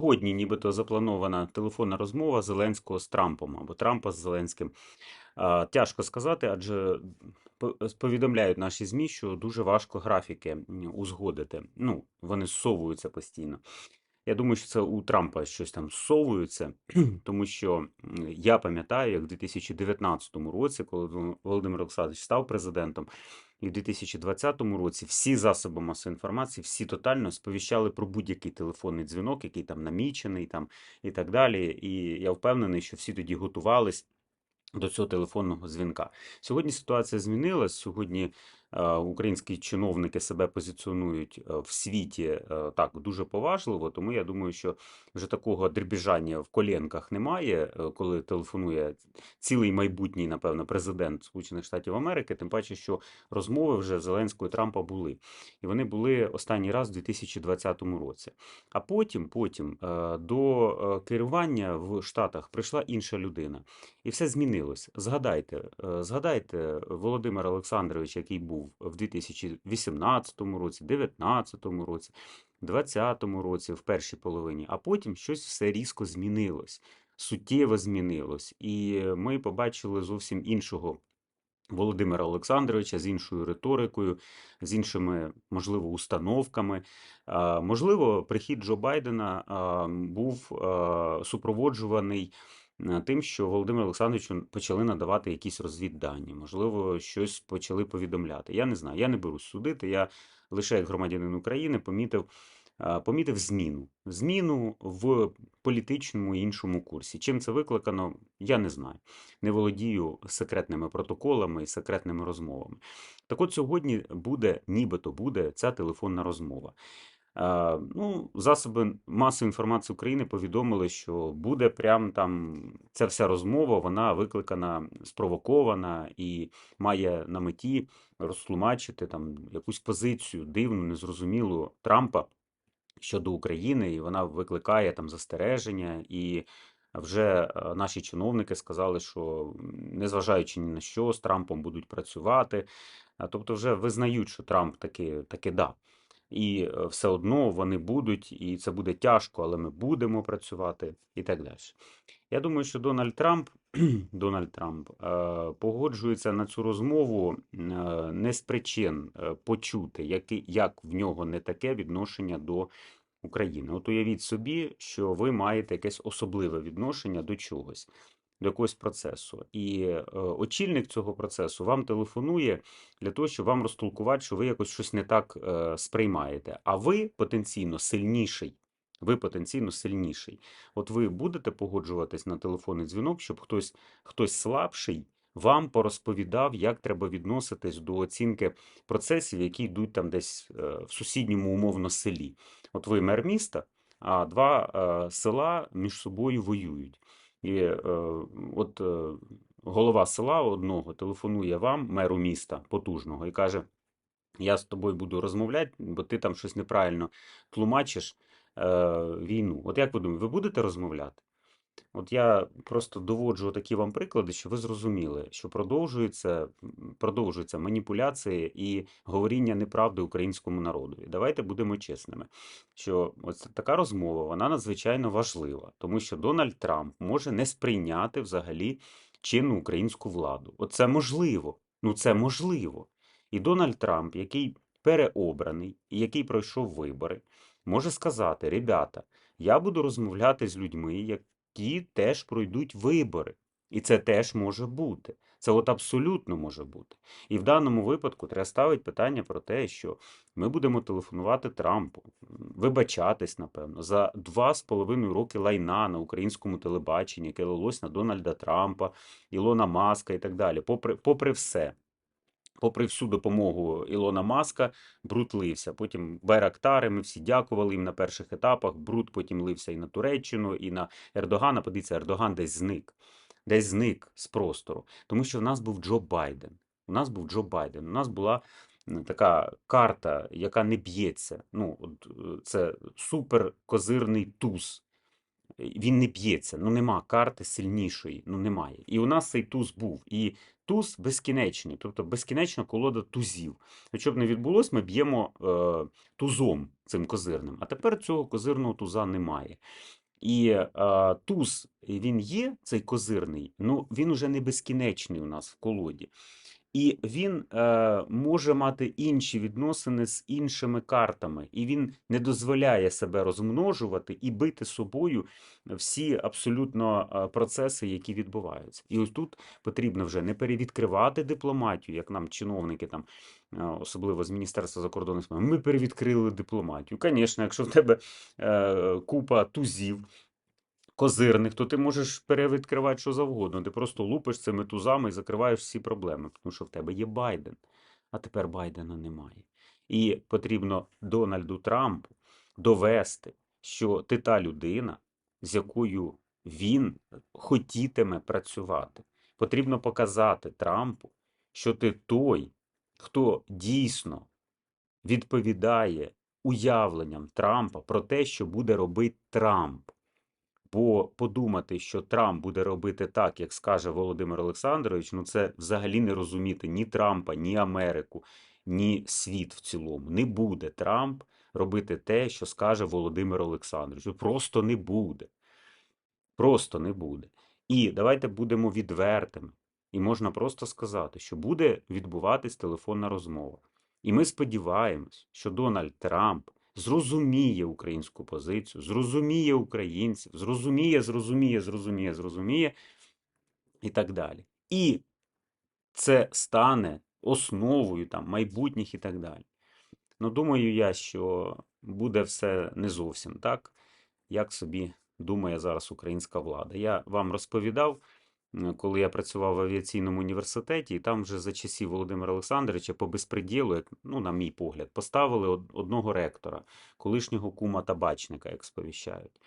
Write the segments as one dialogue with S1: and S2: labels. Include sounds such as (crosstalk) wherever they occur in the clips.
S1: сьогодні нібито запланована телефонна розмова Зеленського з Трампом або Трампа з Зеленським. Тяжко сказати, адже повідомляють наші ЗМІ, що дуже важко графіки узгодити. Ну, вони зсовуються постійно. Я думаю, що це у Трампа щось там зсовується, тому що я пам'ятаю, як в 2019 році, коли Володимир Олександрович став президентом, і в 2020 році всі засоби масової інформації, всі тотально сповіщали про будь-який телефонний дзвінок, який там намічений, там і так далі. І я впевнений, що всі тоді готувались до цього телефонного дзвінка. Сьогодні ситуація змінилась. Сьогодні українські чиновники себе позиціонують е, в світі е, так дуже поважливо. Тому я думаю, що вже такого дребіжання в колінках немає, е, коли телефонує цілий майбутній, напевно, президент Сполучених Штатів Америки. Тим паче, що розмови вже Зеленського і Трампа були, і вони були останній раз у 2020 році. А потім, потім е, до е, керування в Штатах прийшла інша людина. І все змінилось. Згадайте, е, згадайте Володимира Олександровича, який був в 2018 році, 2019 році, 2020 році, в першій половині, а потім щось все різко змінилось, суттєво змінилось. І ми побачили зовсім іншого. Володимира Олександровича з іншою риторикою, з іншими, можливо, установками. Можливо, прихід Джо Байдена був супроводжуваний е, тим, що Володимиру Олександровичу почали надавати якісь розвіддані, можливо, щось почали повідомляти. Я не знаю, я не берусь судити. Я лише як громадянин України помітив, помітив зміну. Зміну в політичному і іншому курсі. Чим це викликано, я не знаю. Не володію секретними протоколами і секретними розмовами. Так от сьогодні буде, нібито буде ця телефонна розмова. Е, ну, засоби масової інформації України повідомили, що буде прям там ця вся розмова, вона викликана, спровокована і має на меті розтлумачити там якусь позицію дивну, незрозумілу Трампа щодо України, і вона викликає там застереження. І вже е, наші чиновники сказали, що незважаючи ні на що, з Трампом будуть працювати. Тобто, вже визнають, що Трамп таки, таки да. І е, все одно вони будуть, і це буде тяжко, але ми будемо працювати і так далі. Я думаю, що Дональд Трамп, (clears throat) Дональд Трамп е, погоджується на цю розмову е, не з причин почути, які, як в нього не таке відношення до України. От уявіть собі, що ви маєте якесь особливе відношення до чогось, до якогось процесу. І е, очільник цього процесу вам телефонує для того, щоб вам розтолкувати, що ви якось щось не так е, сприймаєте. А ви потенційно сильніший. Ви потенційно сильніший. От ви будете погоджуватись на телефонний дзвінок, щоб хтось, хтось слабший вам порозповідав, як треба відноситись до оцінки процесів, які йдуть там десь е, в сусідньому умовно селі. От ви мер міста, а два е, села між собою воюють. І е, от е, голова села одного телефонує вам, меру міста потужного, і каже: Я з тобою буду розмовляти, бо ти там щось неправильно тлумачиш е, війну. От як ви думаєте, ви будете розмовляти? От я просто доводжу такі вам приклади, щоб ви зрозуміли, що продовжується, м, продовжуються маніпуляції і говоріння неправди українському народу. І давайте будемо чесними, що ось така розмова вона надзвичайно важлива, тому що Дональд Трамп може не сприйняти взагалі чинну українську владу. Оце можливо. Ну це можливо. І Дональд Трамп, який переобраний і який пройшов вибори, може сказати: ребята, я буду розмовляти з людьми, які теж пройдуть вибори. І це теж може бути. Це от абсолютно може бути. І в даному випадку треба ставити питання про те, що ми будемо телефонувати Трампу, вибачатись, напевно, за два з половиною роки лайна на українському телебаченні, яке лилось на Дональда Трампа, Ілона Маска і так далі. Попри, попри все. Попри всю допомогу Ілона Маска, бруд лився. Потім Байрактари, ми всі дякували їм на перших етапах. Бруд потім лився і на Туреччину, і на Ердогана. Подивіться, Ердоган десь зник. Десь зник з простору. Тому що в нас був Джо Байден. У нас був Джо Байден. У нас була така карта, яка не б'ється. Ну, е, це суперкозирний туз. Він не б'ється. Ну нема карти сильнішої, ну немає. І у нас цей туз був. І туз безкінечний, тобто безкінечна колода тузів. Що б не відбулось, ми б'ємо е, тузом цим козирним. А тепер цього козирного туза немає. І е, туз він є, цей козирний, ну він уже не безкінечний у нас в колоді. І він е, може мати інші відносини з іншими картами, і він не дозволяє себе розмножувати і бити собою всі абсолютно е, процеси, які відбуваються. І ось тут потрібно вже не перевідкривати дипломатію, як нам чиновники там, е, особливо з Міністерства закордонних справ. Ми перевідкрили дипломатію. Звісно, якщо в тебе е, купа тузів козирних, то ти можеш перевідкривати що завгодно. Ти просто лупиш цими тузами і закриваєш всі проблеми, тому що в тебе є Байден, а тепер Байдена немає. І потрібно Дональду Трампу довести, що ти та людина, з якою він хотітиме працювати. Потрібно показати Трампу, що ти той, хто дійсно відповідає уявленням Трампа про те, що буде робити Трамп. Бо подумати, що Трамп буде робити так, як скаже Володимир Олександрович, ну це взагалі не розуміти ні Трампа, ні Америку, ні світ в цілому. Не буде Трамп робити те, що скаже Володимир Олександрович. Ну, Просто не буде. Просто не буде. І давайте будемо відвертими. І можна просто сказати, що буде відбуватись телефонна розмова. І ми сподіваємось, що Дональд Трамп зрозуміє українську позицію, зрозуміє українців, зрозуміє, зрозуміє, зрозуміє, зрозуміє і так далі. І це стане основою там майбутніх і так далі. Ну, думаю я, що буде все не зовсім так, як собі думає зараз українська влада. Я вам розповідав, коли я працював в авіаційному університеті, і там вже за часів Володимира Олександровича по безпреділу, як, ну, на мій погляд, поставили одного ректора, колишнього кума табачника, як сповіщають.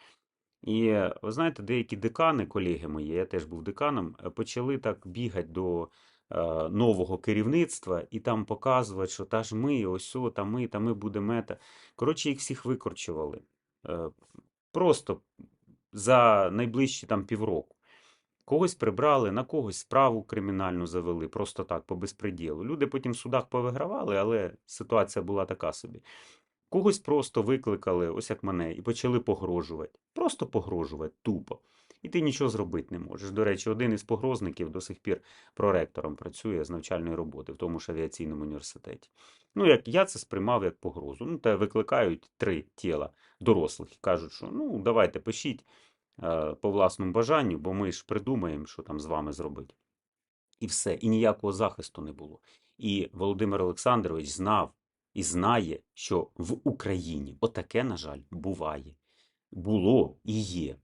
S1: І ви знаєте, деякі декани, колеги мої, я теж був деканом, е, почали так бігати до е, нового керівництва і там показувати, що та ж ми, ось о, та ми, та ми будемо ета. Коротше, їх всіх викорчували. Е, Просто за найближчі там півроку. Когось прибрали, на когось справу кримінальну завели, просто так, по безпреділу. Люди потім в судах повигравали, але ситуація була така собі. Когось просто викликали, ось як мене, і почали погрожувати. Просто погрожувати, тупо. І ти нічого зробити не можеш. До речі, один із погрозників до сих пір проректором працює з навчальної роботи в тому ж авіаційному університеті. Ну, як я це сприймав як погрозу. Ну, те викликають три тіла дорослих і кажуть, що ну, давайте пишіть по власному бажанню, бо ми ж придумаємо, що там з вами зробити. І все. І ніякого захисту не було. І Володимир Олександрович знав і знає, що в Україні отаке, на жаль, буває. Було і є.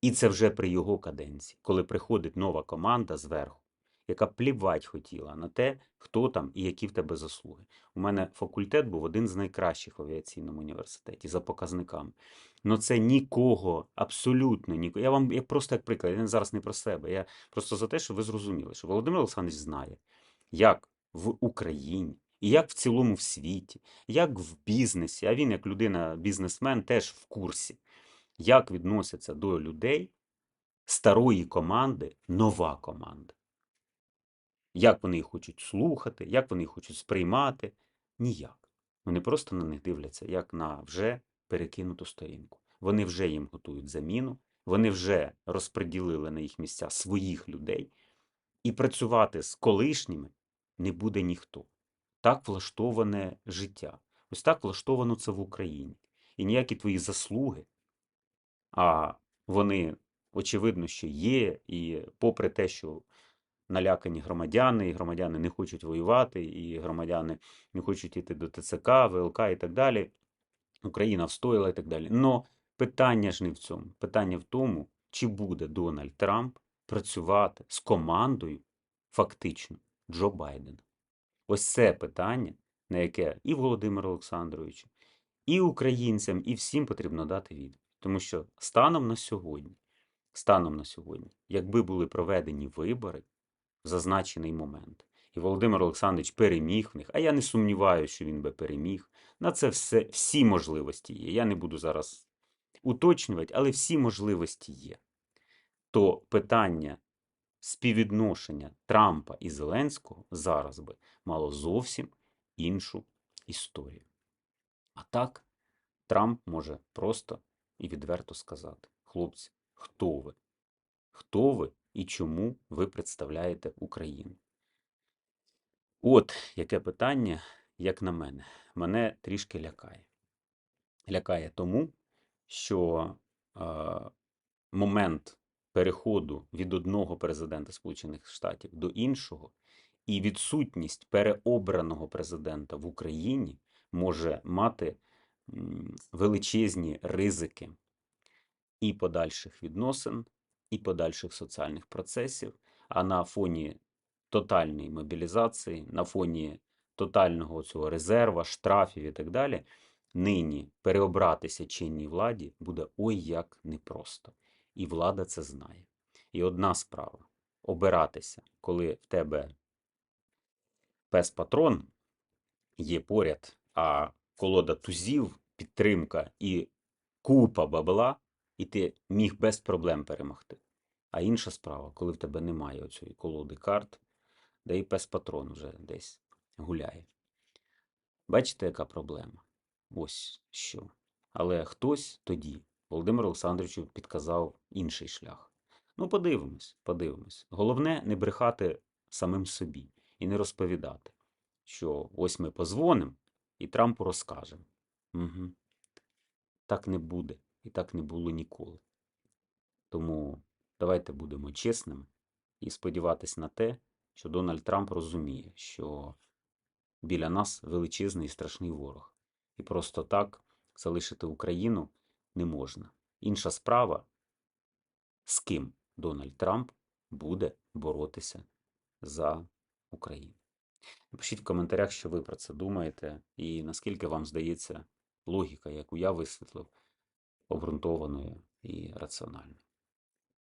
S1: І це вже при його каденції, коли приходить нова команда зверху, яка плівать хотіла на те, хто там і які в тебе заслуги. У мене факультет був один з найкращих в авіаційному університеті за показниками. Ну це нікого, абсолютно нікого. Я вам я просто як приклад, я зараз не про себе. Я просто за те, щоб ви зрозуміли, що Володимир Олександрович знає, як в Україні і як в цілому в світі, як в бізнесі, а він, як людина, бізнесмен, теж в курсі, як відносяться до людей старої команди нова команда. Як вони їх хочуть слухати, як вони їх хочуть сприймати? Ніяк. Вони просто на них дивляться, як на вже перекинуту сторінку. Вони вже їм готують заміну, вони вже розподілили на їх місця своїх людей, і працювати з колишніми не буде ніхто. Так влаштоване життя. Ось так влаштовано це в Україні. І ніякі твої заслуги, а вони, очевидно, що є, і попри те, що налякані громадяни, і громадяни не хочуть воювати, і громадяни не хочуть йти до ТЦК, ВЛК і так далі. Україна встояла і так далі. Но питання ж не в цьому. Питання в тому, чи буде Дональд Трамп працювати з командою, фактично, Джо Байдена. Ось це питання, на яке і Володимиру Олександровичу, і українцям, і всім потрібно дати відповідь. Тому що станом на сьогодні, станом на сьогодні, якби були проведені вибори в зазначений момент, і Володимир Олександрович переміг в них, а я не сумніваюся, що він би переміг. На це все, всі можливості є. Я не буду зараз уточнювати, але всі можливості є. То питання співвідношення Трампа і Зеленського зараз би мало зовсім іншу історію. А так, Трамп може просто і відверто сказати: хлопці, хто ви? Хто ви і чому ви представляєте Україну? От яке питання, як на мене, мене трішки лякає. Лякає тому, що е, момент переходу від одного президента Сполучених Штатів до іншого і відсутність переобраного президента в Україні може мати величезні ризики і подальших відносин, і подальших соціальних процесів. А на фоні тотальної мобілізації, на фоні тотального цього резерва, штрафів і так далі, нині переобратися чинній владі буде ой як непросто. І влада це знає. І одна справа обиратися, коли в тебе пес-патрон є поряд, а колода тузів, підтримка і купа бабла, і ти міг без проблем перемогти. А інша справа, коли в тебе немає оцієї колоди карт, де і пес-патрон вже десь гуляє. Бачите, яка проблема? Ось що. Але хтось тоді, Володимиру Олександровичу, підказав інший шлях. Ну, подивимось, подивимось. Головне не брехати самим собі і не розповідати, що ось ми позвонимо і Трампу розкажемо. Угу. Так не буде і так не було ніколи. Тому давайте будемо чесними і сподіватися на те, що Дональд Трамп розуміє, що біля нас величезний і страшний ворог. І просто так залишити Україну не можна. Інша справа, з ким Дональд Трамп буде боротися за Україну. Напишіть в коментарях, що ви про це думаєте, і наскільки вам здається логіка, яку я висвітлив, обґрунтованою і раціональною.